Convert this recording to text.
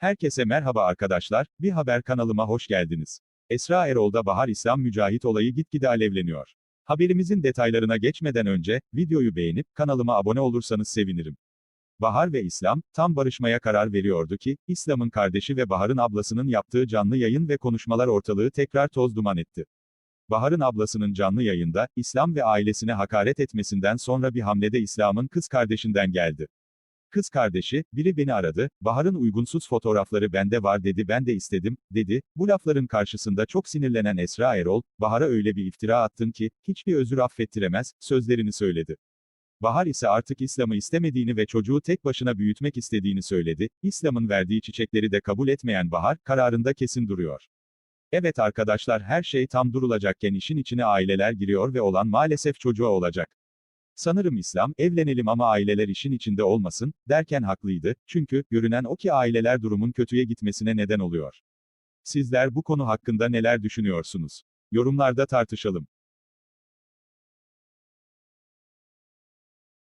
Herkese merhaba arkadaşlar, bir haber kanalıma hoş geldiniz. Esra Erol'da Bahar İslam Mücahit olayı gitgide alevleniyor. Haberimizin detaylarına geçmeden önce, videoyu beğenip, kanalıma abone olursanız sevinirim. Bahar ve İslam, tam barışmaya karar veriyordu ki, İslam'ın kardeşi ve Bahar'ın ablasının yaptığı canlı yayın ve konuşmalar ortalığı tekrar toz duman etti. Bahar'ın ablasının canlı yayında, İslam ve ailesine hakaret etmesinden sonra bir hamlede İslam'ın kız kardeşinden geldi. Kız kardeşi, biri beni aradı, Bahar'ın uygunsuz fotoğrafları bende var dedi ben de istedim, dedi. Bu lafların karşısında çok sinirlenen Esra Erol, Bahar'a öyle bir iftira attın ki, hiçbir özür affettiremez, sözlerini söyledi. Bahar ise artık İslam'ı istemediğini ve çocuğu tek başına büyütmek istediğini söyledi. İslam'ın verdiği çiçekleri de kabul etmeyen Bahar, kararında kesin duruyor. Evet arkadaşlar her şey tam durulacakken işin içine aileler giriyor ve olan maalesef çocuğa olacak. Sanırım İslam, evlenelim ama aileler işin içinde olmasın, derken haklıydı, çünkü, görünen o ki aileler durumun kötüye gitmesine neden oluyor. Sizler bu konu hakkında neler düşünüyorsunuz? Yorumlarda tartışalım.